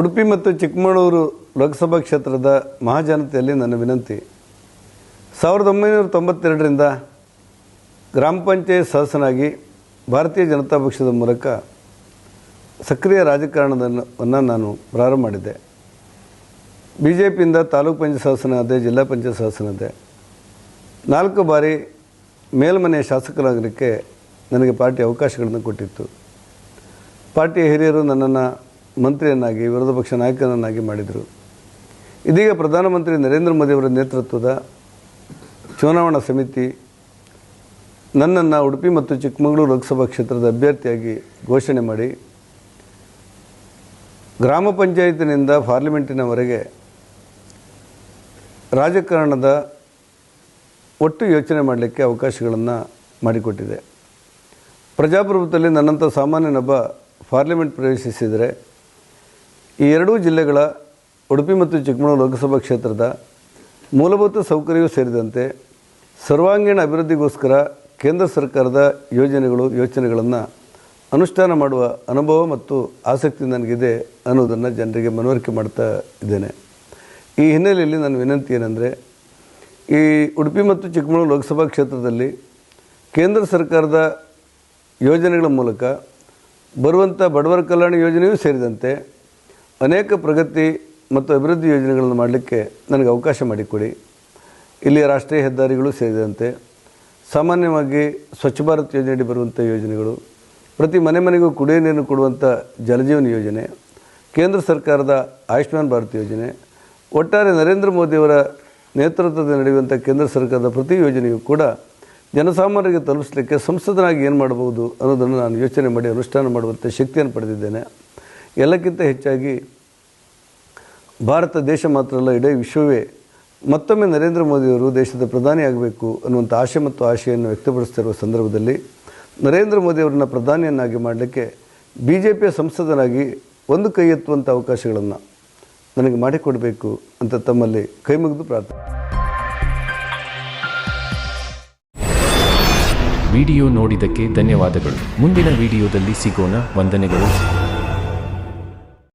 ಉಡುಪಿ ಮತ್ತು ಚಿಕ್ಕಮಗಳೂರು ಲೋಕಸಭಾ ಕ್ಷೇತ್ರದ ಮಹಾಜನತೆಯಲ್ಲಿ ನನ್ನ ವಿನಂತಿ. ಸಾವಿರದ ಒಂಬೈನೂರ ತೊಂಬತ್ತೆರಡರಿಂದ ಗ್ರಾಮ ಪಂಚಾಯತ್ ಸದಸ್ಯನಾಗಿ ಭಾರತೀಯ ಜನತಾ ಪಕ್ಷದ ಮೂಲಕ ಸಕ್ರಿಯ ರಾಜಕಾರಣವನ್ನು ನಾನು ಪ್ರಾರಂಭ ಮಾಡಿದ್ದೆ. ಬಿ ಜೆ ಪಿಯಿಂದ ತಾಲೂಕು ಪಂಚಾಯತ್ ಸದಸ್ಯನಾದೆ, ಜಿಲ್ಲಾ ಪಂಚಾಯತ್ ಸದಸ್ಯನಾದೆ. ನಾಲ್ಕು ಬಾರಿ ಮೇಲ್ಮನೆಯ ಶಾಸಕರಾಗಲಿಕ್ಕೆ ನನಗೆ ಪಾರ್ಟಿ ಅವಕಾಶಗಳನ್ನು ಕೊಟ್ಟಿತ್ತು. ಪಾರ್ಟಿಯ ಹಿರಿಯರು ನನ್ನನ್ನು ಮಂತ್ರಿಯನ್ನಾಗಿ, ವಿರೋಧ ಪಕ್ಷ ನಾಯಕನನ್ನಾಗಿ ಮಾಡಿದರು. ಇದೀಗ ಪ್ರಧಾನಮಂತ್ರಿ ನರೇಂದ್ರ ಮೋದಿಯವರ ನೇತೃತ್ವದ ಚುನಾವಣಾ ಸಮಿತಿ ನನ್ನನ್ನು ಉಡುಪಿ ಮತ್ತು ಚಿಕ್ಕಮಗಳೂರು ಲೋಕಸಭಾ ಕ್ಷೇತ್ರದ ಅಭ್ಯರ್ಥಿಯಾಗಿ ಘೋಷಣೆ ಮಾಡಿ, ಗ್ರಾಮ ಪಂಚಾಯತಿನಿಂದ ಪಾರ್ಲಿಮೆಂಟಿನವರೆಗೆ ರಾಜಕಾರಣದ ಒಟ್ಟು ಯೋಚನೆ ಮಾಡಲಿಕ್ಕೆ ಅವಕಾಶಗಳನ್ನು ಮಾಡಿಕೊಟ್ಟಿದೆ. ಪ್ರಜಾಪ್ರಭುತ್ವದಲ್ಲಿ ನನ್ನಂಥ ಸಾಮಾನ್ಯನೊಬ್ಬ ಪಾರ್ಲಿಮೆಂಟ್ ಪ್ರವೇಶಿಸಿದರೆ ಈ ಎರಡೂ ಜಿಲ್ಲೆಗಳ ಉಡುಪಿ ಮತ್ತು ಚಿಕ್ಕಮಗಳೂರು ಲೋಕಸಭಾ ಕ್ಷೇತ್ರದ ಮೂಲಭೂತ ಸೌಕರ್ಯವೂ ಸೇರಿದಂತೆ ಸರ್ವಾಂಗೀಣ ಅಭಿವೃದ್ಧಿಗೋಸ್ಕರ ಕೇಂದ್ರ ಸರ್ಕಾರದ ಯೋಜನೆಗಳು, ಯೋಚನೆಗಳನ್ನು ಅನುಷ್ಠಾನ ಮಾಡುವ ಅನುಭವ ಮತ್ತು ಆಸಕ್ತಿ ನನಗಿದೆ ಅನ್ನೋದನ್ನು ಜನರಿಗೆ ಮನವರಿಕೆ ಮಾಡ್ತಾ ಇದ್ದೇನೆ. ಈ ಹಿನ್ನೆಲೆಯಲ್ಲಿ ನನ್ನ ವಿನಂತಿ ಏನೆಂದರೆ, ಈ ಉಡುಪಿ ಮತ್ತು ಚಿಕ್ಕಮಗಳೂರು ಲೋಕಸಭಾ ಕ್ಷೇತ್ರದಲ್ಲಿ ಕೇಂದ್ರ ಸರ್ಕಾರದ ಯೋಜನೆಗಳ ಮೂಲಕ ಬರುವಂಥ ಬಡವರ ಕಲ್ಯಾಣ ಯೋಜನೆಯೂ ಸೇರಿದಂತೆ ಅನೇಕ ಪ್ರಗತಿ ಮತ್ತು ಅಭಿವೃದ್ಧಿ ಯೋಜನೆಗಳನ್ನು ಮಾಡಲಿಕ್ಕೆ ನನಗೆ ಅವಕಾಶ ಮಾಡಿಕೊಡಿ. ಇಲ್ಲಿಯ ರಾಷ್ಟ್ರೀಯ ಹೆದ್ದಾರಿಗಳು ಸೇರಿದಂತೆ ಸಾಮಾನ್ಯವಾಗಿ ಸ್ವಚ್ಛ ಭಾರತ್ ಯೋಜನೆಯಡಿ ಬರುವಂಥ ಯೋಜನೆಗಳು, ಪ್ರತಿ ಮನೆ ಮನೆಗೂ ಕುಡಿಯುವ ನೀರನ್ನು ಕೊಡುವಂಥ ಜಲಜೀವನ ಯೋಜನೆ, ಕೇಂದ್ರ ಸರ್ಕಾರದ ಆಯುಷ್ಮಾನ್ ಭಾರತ್ ಯೋಜನೆ, ಒಟ್ಟಾರೆ ನರೇಂದ್ರ ಮೋದಿಯವರ ನೇತೃತ್ವದಲ್ಲಿ ನಡೆಯುವಂಥ ಕೇಂದ್ರ ಸರ್ಕಾರದ ಪ್ರತಿ ಯೋಜನೆಯೂ ಕೂಡ ಜನಸಾಮಾನ್ಯರಿಗೆ ತಲುಪಿಸಲಿಕ್ಕೆ ಸಂಸದನಾಗಿ ಏನು ಮಾಡಬಹುದು ಅನ್ನೋದನ್ನು ನಾನು ಯೋಚನೆ ಮಾಡಿ ಅನುಷ್ಠಾನ ಮಾಡುವಂಥ ಶಕ್ತಿಯನ್ನು ಪಡೆದಿದ್ದೇನೆ. ಎಲ್ಲಕ್ಕಿಂತ ಹೆಚ್ಚಾಗಿ ಭಾರತ ದೇಶ ಮಾತ್ರ ಅಲ್ಲ, ಇಡೀ ವಿಶ್ವವೇ ಮತ್ತೊಮ್ಮೆ ನರೇಂದ್ರ ಮೋದಿಯವರು ದೇಶದ ಪ್ರಧಾನಿ ಆಗಬೇಕು ಅನ್ನುವಂಥ ಆಶೆ ಮತ್ತು ಆಶೆಯನ್ನು ವ್ಯಕ್ತಪಡಿಸ್ತಿರುವ ಸಂದರ್ಭದಲ್ಲಿ ನರೇಂದ್ರ ಮೋದಿಯವರನ್ನ ಪ್ರಧಾನಿಯನ್ನಾಗಿ ಮಾಡಲಿಕ್ಕೆ ಬಿ ಜೆ ಪಿಯ ಸಂಸದರಾಗಿ ಒಂದು ಕೈ ಎತ್ತುವಂಥ ಅವಕಾಶಗಳನ್ನು ನನಗೆ ಮಾಡಿಕೊಡಬೇಕು ಅಂತ ತಮ್ಮಲ್ಲಿ ಕೈ ಮುಗಿದು ಪ್ರಾರ್ಥನೆ. ವಿಡಿಯೋ ನೋಡಿದ್ದಕ್ಕೆ ಧನ್ಯವಾದಗಳು. ಮುಂದಿನ ವಿಡಿಯೋದಲ್ಲಿ ಸಿಗೋಣ. ವಂದನೆಗಳು.